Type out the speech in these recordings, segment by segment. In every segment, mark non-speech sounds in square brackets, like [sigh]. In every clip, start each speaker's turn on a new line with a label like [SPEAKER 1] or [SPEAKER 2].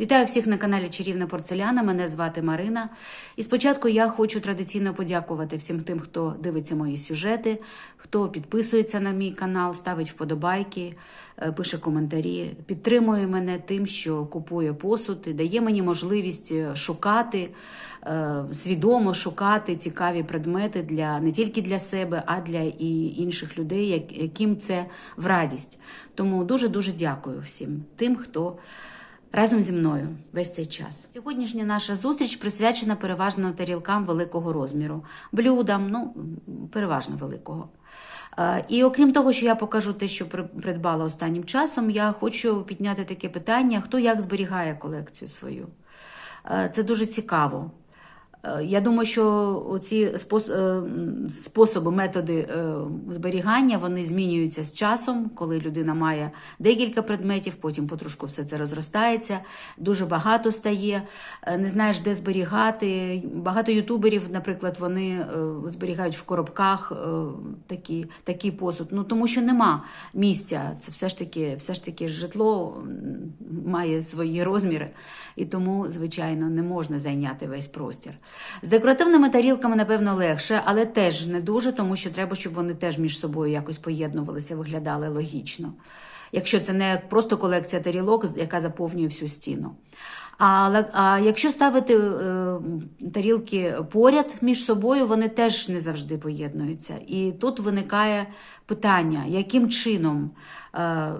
[SPEAKER 1] Вітаю всіх на каналі Чарівна Порцеляна. Мене звати Марина. І спочатку я хочу традиційно подякувати всім тим, хто дивиться мої сюжети, хто підписується на мій канал, ставить вподобайки, е, пише коментарі, підтримує мене тим, що купує посуд і дає мені можливість е, шукати, е, свідомо шукати цікаві предмети для не тільки для себе, а для і інших людей, яким це в радість. Тому дуже дуже дякую всім тим, хто разом зі мною весь цей час. Сьогоднішня наша зустріч присвячена переважно тарілкам великого розміру, блюдам, ну переважно великого. Е, І окрім того, що я покажу те, що придбала останнім часом, я хочу підняти таке питання: хто як зберігає колекцію свою. Е, Це дуже цікаво. Е, Я думаю, що ці способи, методи е, зберігання вони змінюються з часом, коли людина має декілька предметів, потім потрошку все це розростається, дуже багато стає, е, не знаєш, де зберігати. Багато ютуберів, наприклад, вони е, зберігають в коробках е, такі, такий посуд. Ну тому що нема місця. Це все ж таки, все ж таки житло має свої розміри, і тому, звичайно, не можна зайняти весь простір. З декоративними тарілками, напевно, легше, але теж не дуже, тому що треба, щоб вони теж між собою якось поєднувалися, виглядали логічно. Якщо це не просто колекція тарілок, яка заповнює всю стіну. А, а якщо ставити е, тарілки поряд між собою, вони теж не завжди поєднуються. І тут виникає питання, яким чином е,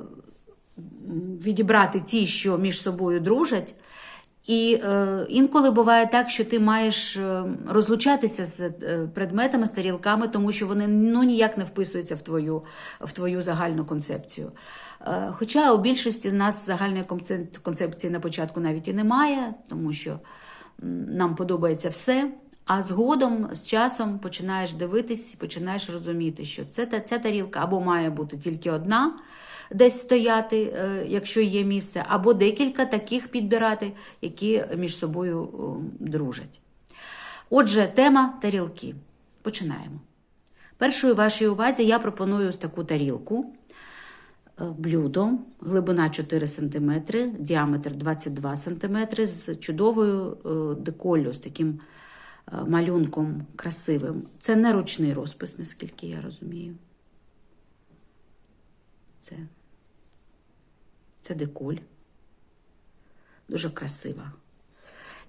[SPEAKER 1] відібрати ті, що між собою дружать. І е, інколи буває так, що ти маєш е, розлучатися з е, предметами, з тарілками, тому що вони ну, ніяк не вписуються в твою, в твою загальну концепцію. Е, хоча у більшості з нас загальної концепції на початку навіть і немає, тому що нам подобається все. А згодом з часом починаєш дивитись, починаєш розуміти, що це ця тарілка або має бути тільки одна, десь стояти, е, якщо є місце, або декілька таких підбирати, які між собою дружать. Отже, тема тарілки. Починаємо. Першою вашій увазі я пропоную ось таку тарілку. Е, Блюдо, глибина 4 см, діаметр 22 см з чудовою е, деколью, з таким е, малюнком красивим. Це не ручний розпис, наскільки я розумію. Це, це деколь. Дуже красива.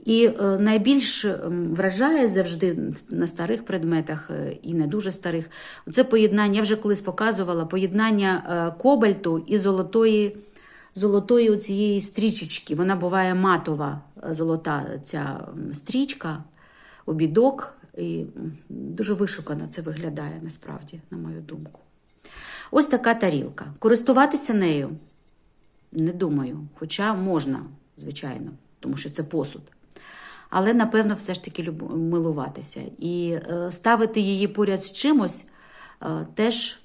[SPEAKER 1] І е, найбільш ем, вражає завжди на старих предметах е, і не дуже старих. Це поєднання, я вже колись показувала, поєднання е, кобальту і золотої, золотої цієї стрічечки. Вона буває матова, золота ця стрічка, обідок. І дуже вишукано це виглядає насправді, на мою думку. Ось така тарілка. Користуватися нею не думаю, хоча можна, звичайно, тому що це посуд. Але, напевно, все ж таки милуватися. І е, ставити її поряд з чимось е, теж,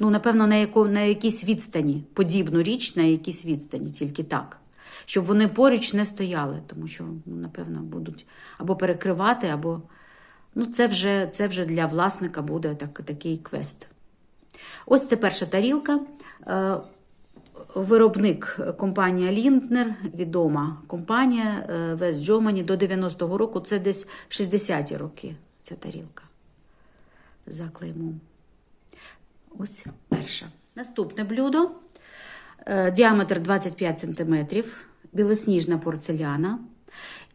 [SPEAKER 1] ну, напевно, на, яко, на якійсь відстані, подібну річ на якійсь відстані, тільки так. Щоб вони поруч не стояли, тому що, ну, напевно, будуть або перекривати, або. Ну, це вже, це вже для власника буде так, такий квест. Ось це перша тарілка. Виробник компанія Лінднер, відома компанія West Germany до 90-го року. Це десь 60-ті роки ця тарілка за клеймом. Ось перша. Наступне блюдо. Е, Діаметр 25 см, білосніжна порцеляна.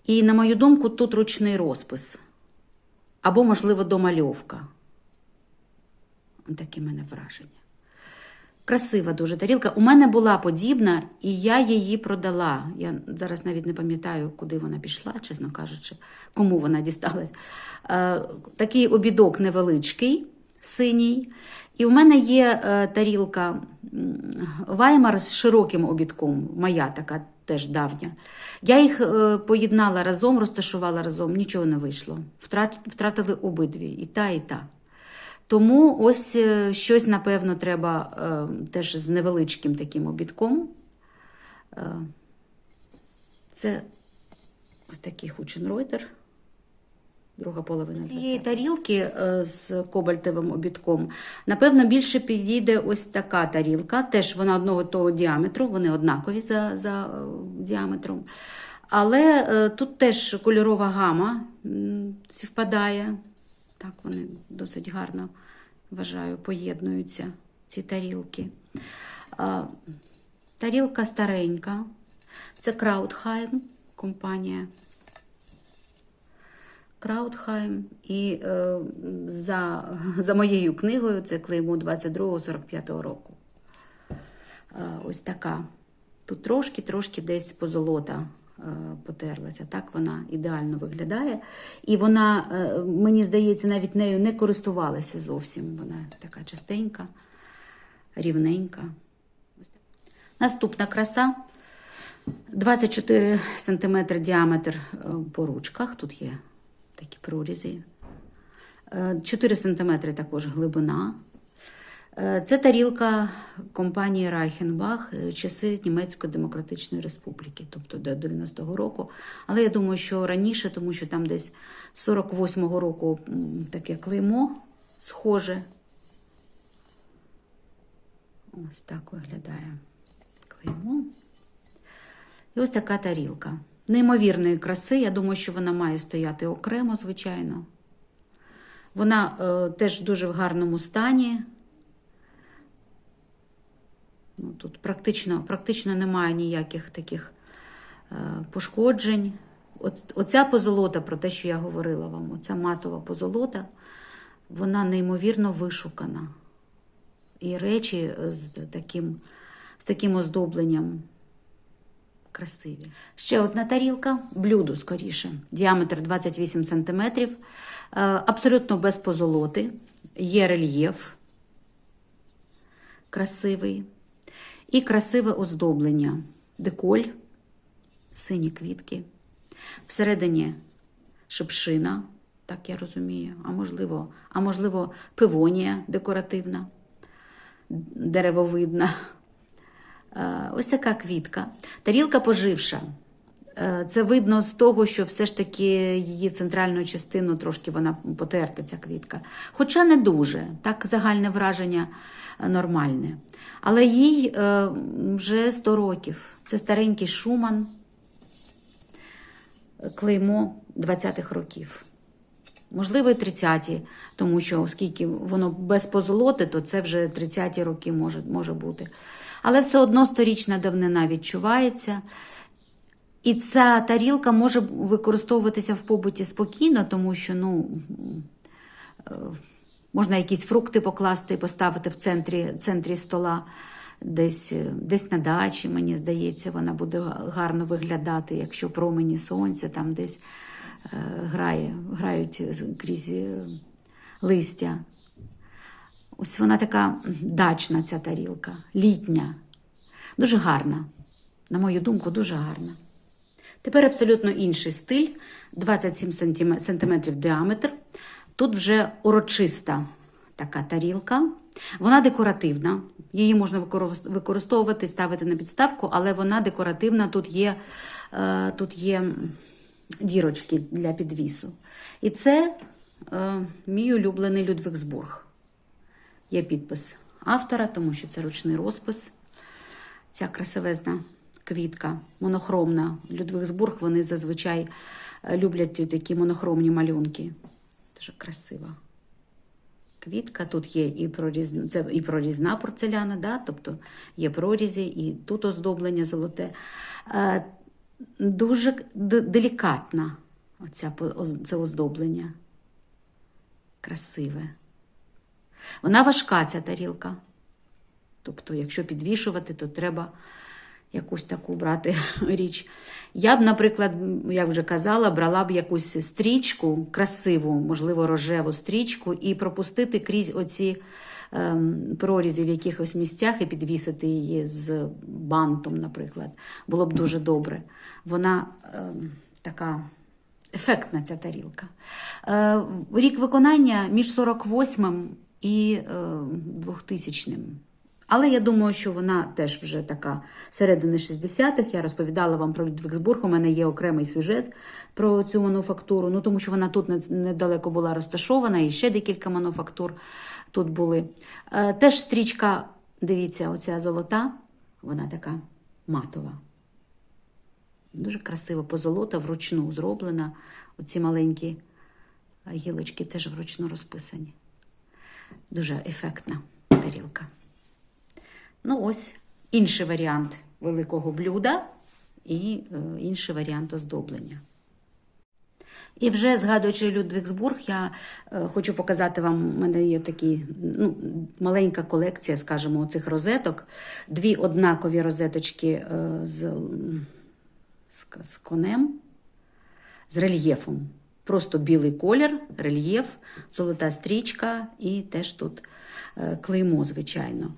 [SPEAKER 1] І, на мою думку, тут ручний розпис. Або, можливо, домальовка. Таке мене враження. Красива дуже тарілка. У мене була подібна, і я її продала. Я зараз навіть не пам'ятаю, куди вона пішла, чесно кажучи, кому вона дісталась. Е, такий обідок невеличкий, синій. І в мене є е, тарілка Ваймар з широким обідком, моя така теж давня. Я їх е, поєднала разом, розташувала разом, нічого не вийшло. Втрат, втратили обидві, і та, і та. Тому ось е, щось, напевно, треба е, теж з невеличким таким обідком. Е, це ось такий Хученройтер. Друга половина цієї тарілки з кобальтовим обідком, напевно, більше підійде ось така тарілка. Теж вона одного того діаметру, вони однакові за, за діаметром. Але тут теж кольорова гама співпадає. Так, вони досить гарно, вважаю, поєднуються, ці тарілки. Тарілка старенька. Це Краудхайм компанія. Краудхайм. І е, за, за моєю книгою це клеймо 22-45 року. Е, ось така. Тут трошки-трошки десь позолота потерлася. Так вона ідеально виглядає. І вона, е, мені здається, навіть нею не користувалася зовсім. Вона така чистенька, рівненька. Наступна краса. 24 см діаметр е, по ручках. Тут є такі прорізи. Е, 4 см також глибина. Е, Це тарілка компанії Райхенбах часи Німецької Демократичної Республіки, тобто до 90-го року. Але я думаю, що раніше, тому що там десь 48-го року таке клеймо схоже. Ось так виглядає клеймо. І ось така тарілка. Неймовірної краси. Я думаю, що вона має стояти окремо, звичайно. Вона е, теж дуже в гарному стані. Ну, тут практично, практично немає ніяких таких е, пошкоджень. От, оця позолота, про те, що я говорила вам, оця масова позолота, вона неймовірно вишукана. І речі з таким, з таким оздобленням красиві. Ще одна тарілка, блюдо скоріше, діаметр 28 см, абсолютно без позолоти, є рельєф красивий і красиве оздоблення, деколь, сині квітки. Всередині шипшина, так я розумію, а можливо, а можливо, пивонія декоративна, деревовидна. Е, Ось така квітка. Тарілка поживша. Е, Це видно з того, що все ж таки її центральну частину трошки вона потерта, ця квітка. Хоча не дуже, так загальне враження е, нормальне. Але їй е, вже 100 років. Це старенький Шуман, клеймо 20-х років. Можливо, і 30-ті, тому що оскільки воно без позолоти, то це вже 30-ті роки може, може бути. Але все одно сторічна давнина відчувається. І ця тарілка може використовуватися в побуті спокійно, тому що ну, е, можна якісь фрукти покласти і поставити в центрі, центрі стола, десь, е, десь на дачі, мені здається, вона буде гарно виглядати, якщо промені сонця там десь е, грає, грають крізь листя. Ось вона така дачна, ця тарілка, літня, дуже гарна. На мою думку, дуже гарна. Тепер абсолютно інший стиль, 27 см, діаметр. Тут вже урочиста така тарілка. Вона декоративна. Її можна використ- використовувати, ставити на підставку, але вона декоративна. Тут є, е, тут є дірочки для підвісу. І це е, мій улюблений Людвігсбург. Є підпис автора, тому що це ручний розпис. Ця красивезна квітка, монохромна. Людвігсбург, вони зазвичай е, люблять такі монохромні малюнки. Дуже красива. Квітка, тут є і прорізна, це і прорізна порцеляна, да? тобто є прорізі, і тут оздоблення золоте. Е, дуже делікатна оця, це оздоблення. Красиве. Вона важка, ця тарілка. Тобто, якщо підвішувати, то треба якусь таку брати [laughs] річ. Я б, наприклад, як вже казала, брала б якусь стрічку, красиву, можливо, рожеву стрічку, і пропустити крізь оці ем, прорізи в якихось місцях і підвісити її з бантом, наприклад. Було б дуже добре. Вона ем, така. Ефектна ця тарілка. Е, рік виконання між 48 і е, 2000. Але я думаю, що вона теж вже така середини 60-х. Я розповідала вам про Людвігсбург. У мене є окремий сюжет про цю мануфактуру. Ну тому що вона тут недалеко була розташована, і ще декілька мануфактур тут були. Е, Теж стрічка, дивіться, оця золота, вона така матова. Дуже красиво позолота, вручну зроблена. Оці маленькі е, гілочки теж вручну розписані. Дуже ефектна тарілка. Ну, ось інший варіант великого блюда і е, інший варіант оздоблення. І вже згадуючи Людвігсбург, я е, хочу показати вам, у мене є такі ну, маленька колекція, скажімо, цих розеток. Дві однакові розеточки е, з, з, з конем, з рельєфом. Просто білий колір, рельєф, золота стрічка і теж тут клеймо, звичайно.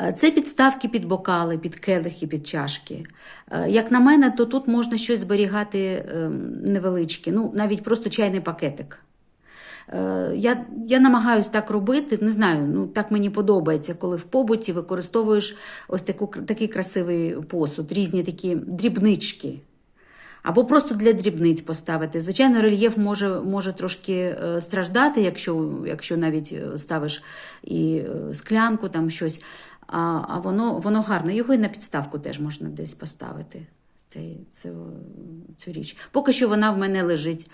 [SPEAKER 1] Е, Це підставки під бокали, під келихи, під чашки. Е, Як на мене, то тут можна щось зберігати е, невеличке, ну навіть просто чайний пакетик. Е, Я, я намагаюсь так робити, не знаю, ну так мені подобається, коли в побуті використовуєш ось таку, такий красивий посуд, різні такі дрібнички. Або просто для дрібниць поставити. Звичайно, рельєф може, може трошки е, страждати, якщо, якщо навіть е, ставиш і е, склянку, там щось. А, а воно, воно гарно. Його і на підставку теж можна десь поставити. Цей, цю, цю річ. Поки що вона в мене лежить,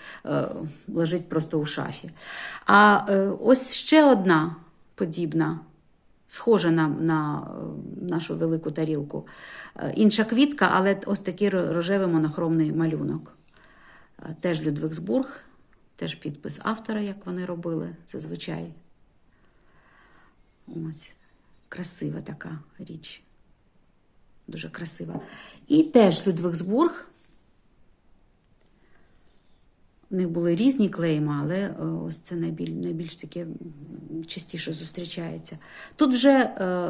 [SPEAKER 1] лежить просто у шафі. А ось ще одна подібна схожа на, на е, нашу велику тарілку. Е, Інша квітка, але ось такий рожевий монохромний малюнок. Е, Теж Людвигсбург, теж підпис автора, як вони робили, зазвичай. Ось, красива така річ. Дуже красива. І теж Людвигсбург. У них були різні клейма, але е, ось це найбіль, найбільш таке частіше зустрічається. Тут вже е,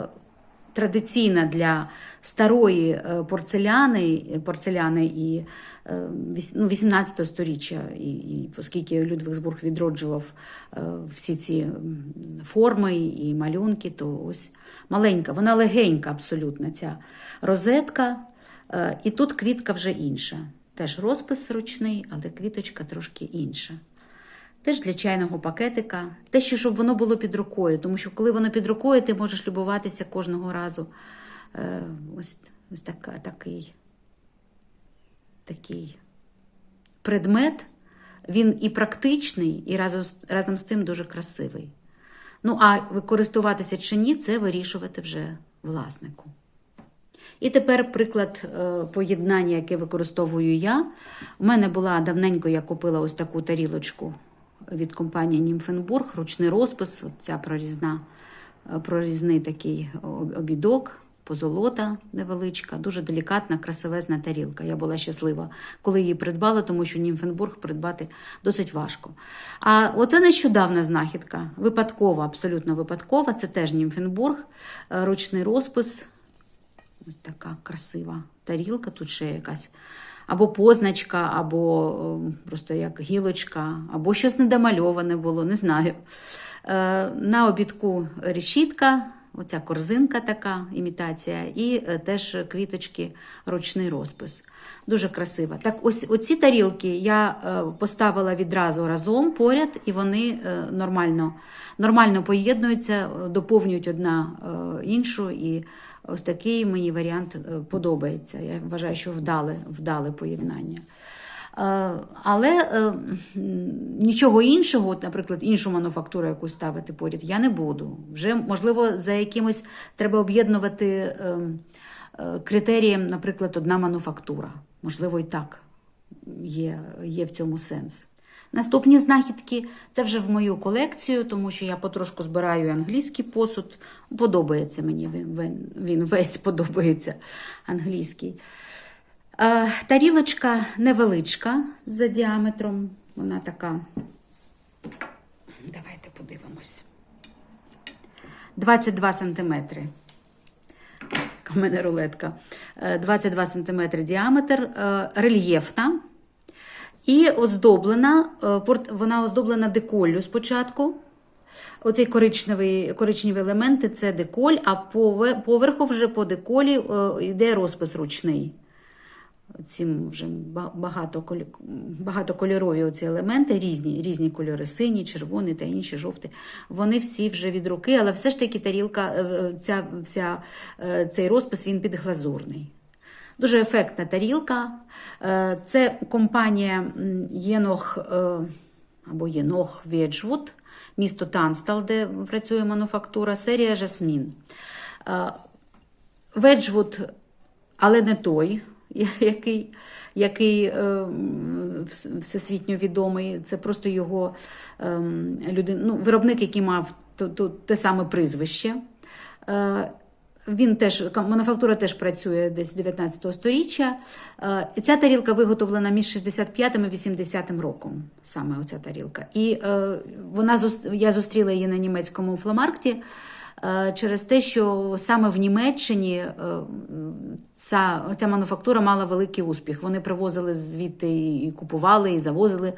[SPEAKER 1] традиційна для старої е, порцеляни, порцеляни і е, ну, 18 сторіччя, і, і оскільки Людвигсбург відроджував е, всі ці форми і малюнки, то ось маленька, вона легенька абсолютно ця розетка. Е, І тут квітка вже інша. Теж розпис ручний, але квіточка трошки інша. Теж для чайного пакетика. Те, що щоб воно було під рукою, тому що коли воно під рукою, ти можеш любуватися кожного разу. Е, ось ось така, такий, такий предмет. Він і практичний, і разом, разом з тим дуже красивий. Ну, а користуватися чи ні, це вирішувати вже власнику. І тепер приклад е, поєднання, яке використовую я. У мене була давненько, я купила ось таку тарілочку від компанії Німфенбург, ручний розпис, ця прорізна, е, прорізний такий обідок, позолота невеличка, дуже делікатна, красивезна тарілка. Я була щаслива, коли її придбала, тому що Німфенбург придбати досить важко. А оце нещодавна знахідка, випадкова, абсолютно випадкова. Це теж Німфенбург, е, ручний розпис. Ось така красива тарілка, тут ще якась або позначка, або просто як гілочка, або щось недомальоване було, не знаю. Е, на обідку решітка, оця корзинка така, імітація, і е, теж квіточки, ручний розпис. Дуже красива. Так, ось оці тарілки я е, поставила відразу разом поряд, і вони е, нормально, нормально поєднуються, е, доповнюють одна е, іншу. І ось такий мені варіант е, подобається. Я вважаю, що вдале, вдале поєднання. Е, Але е, нічого іншого, наприклад, іншу мануфактуру якусь ставити поряд, я не буду. Вже, можливо, за якимось треба об'єднувати е, е, критерієм, наприклад, одна мануфактура. Можливо, і так є, є в цьому сенс. Наступні знахідки це вже в мою колекцію, тому що я потрошку збираю англійський посуд. Подобається мені він, він, весь [laughs] подобається англійський. Е, тарілочка невеличка за діаметром. Вона така. Давайте подивимось. 22 сантиметри. У мене рулетка. Е, 22 сантиметри діаметр, е, рельєфна. І оздоблена, е, вона оздоблена деколлю спочатку. Оцей коричневий, коричневі елементи це деколь, а поверху вже по деколі е, йде розпис ручний. Ці вже багато, багатокольорові оці елементи, різні, різні кольори, сині, червоний та інші жовті. Вони всі вже від руки, але все ж таки тарілка, е, ця, е, цей розпис він підглазурний. Дуже ефектна тарілка. Е, Це компанія Єнох е, або Єнох Веджвуд, місто Танстал, де працює мануфактура, серія Жасмін. Е, Веджвуд, але не той, який, який всесвітньо відомий. Це просто його е, людин, ну, виробник, який мав те саме прізвище. Він теж, мануфактура теж працює десь з 19 століття. Е, Ця тарілка виготовлена між 65 і 80 роком, саме оця тарілка. І е, вона, я зустріла її на німецькому фломаркті через те, що саме в Німеччині е, ця, ця мануфактура мала великий успіх. Вони привозили звідти і купували, і завозили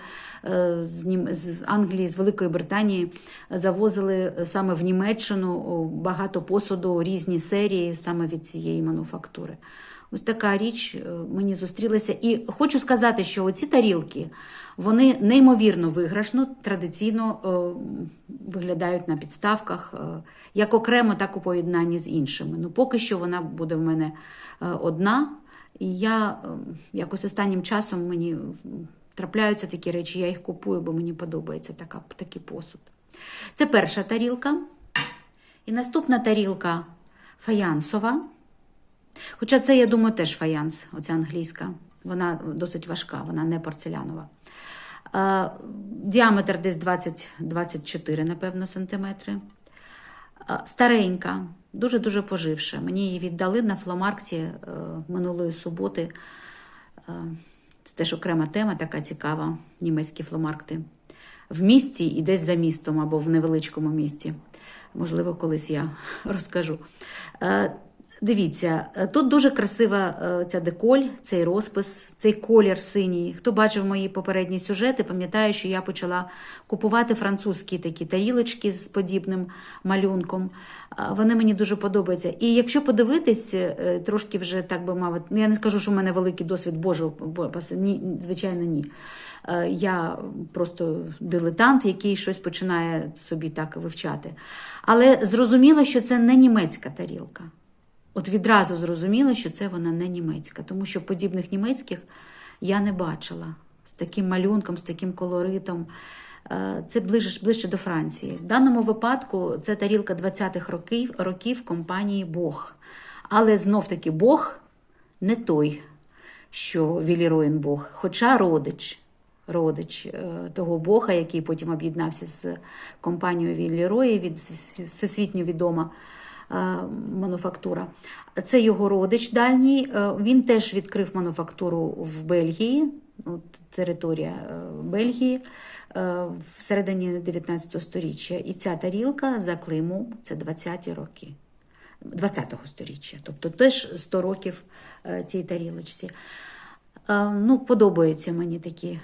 [SPEAKER 1] е, з, з Англії, з Великої Британії, завозили саме в Німеччину багато посуду, різні серії саме від цієї мануфактури. Ось така річ е, мені зустрілася. І хочу сказати, що оці тарілки вони неймовірно виграшно, традиційно е, виглядають на підставках, е, як окремо, так у поєднанні з іншими. Ну, поки що вона буде в мене одна. І я якось останнім часом мені трапляються такі речі, я їх купую, бо мені подобається така, такий посуд. Це перша тарілка. І наступна тарілка фаянсова. Хоча це, я думаю, теж фаянс, оця англійська. Вона досить важка, вона не порцелянова. Е, Діаметр десь 20-24, напевно, сантиметри. Е, Старенька, дуже-дуже поживша. Мені її віддали на фломаркті е, минулої суботи. Е, Це теж окрема тема, така цікава, німецькі фломаркти. В місті і десь за містом або в невеличкому місті. Можливо, колись я [laughs] розкажу. Дивіться, е, тут дуже красива е, ця деколь, цей розпис, цей колір синій. Хто бачив мої попередні сюжети, пам'ятає, що я почала купувати французькі такі тарілочки з подібним малюнком. Вони мені дуже подобаються. І якщо подивитись, е, трошки вже так би мовити, ну я не скажу, що в мене великий досвід Божого, ні, звичайно, ні. Я просто дилетант, який щось починає собі так вивчати. Але зрозуміло, що це не німецька тарілка. От відразу зрозуміло, що це вона не німецька, тому що подібних німецьких я не бачила з таким малюнком, з таким колоритом. Е, Це ближче, ближче до Франції. В даному випадку це тарілка 20-х років, років компанії Бог. Але знов-таки Бог не той, що Віліроїн Бог, хоча родич. Родич е, того Бога, який потім об'єднався з компанією Віллірої, від всесвітньо відома мануфактура. Це його родич дальній. Е, Він теж відкрив мануфактуру в Бельгії, територія е, Бельгії е, в середині 19 століття. І ця тарілка за Климу це 20-ті роки. 20-го сторіччя, тобто теж 100 років е, цій тарілочці. Е, Ну, подобаються мені такі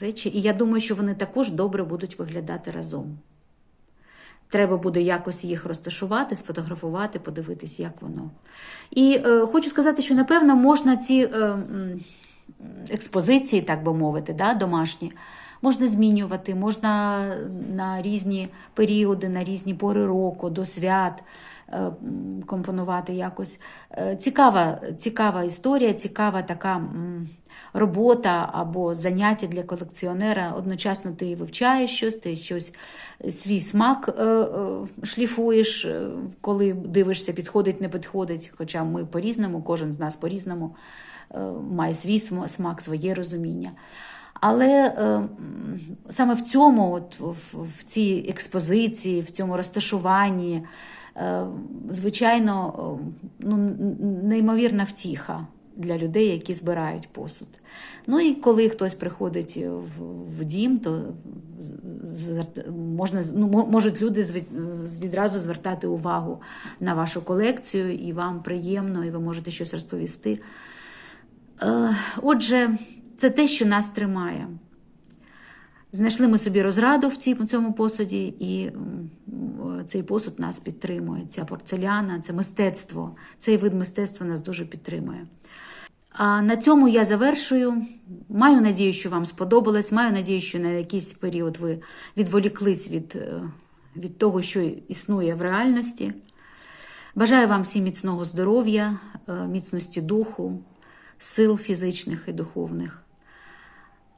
[SPEAKER 1] речі, і я думаю, що вони також добре будуть виглядати разом. Треба буде якось їх розташувати, сфотографувати, подивитись, як воно. І е, хочу сказати, що напевно можна ці е, експозиції, так би мовити, да, домашні, можна змінювати, можна на різні періоди, на різні пори року, до свят е, компонувати якось. Е, Цікава, цікава історія, цікава така. Робота або заняття для колекціонера. Одночасно ти вивчаєш щось, ти щось свій смак е, е, шліфуєш, е, коли дивишся, підходить, не підходить. Хоча ми по-різному, кожен з нас по-різному має свій смак, своє розуміння. Але е, саме в цьому, от, в, в цій експозиції, в цьому розташуванні, е, звичайно, ну, неймовірна втіха для людей, які збирають посуд. Ну і коли хтось приходить в, в дім, то можна, ну, можуть люди відразу звертати увагу на вашу колекцію, і вам приємно, і ви можете щось розповісти. Е, Отже, це те, що нас тримає. Знайшли ми собі розраду в цій- цьому посуді, і цей посуд нас підтримує. Ця порцеляна, це мистецтво. Цей вид мистецтва нас дуже підтримує. А на цьому я завершую. Маю надію, що вам сподобалось. Маю надію, що на якийсь період ви відволіклись від, е, від того, що існує в реальності. Бажаю вам всім міцного здоров'я, е, міцності духу, сил фізичних і духовних.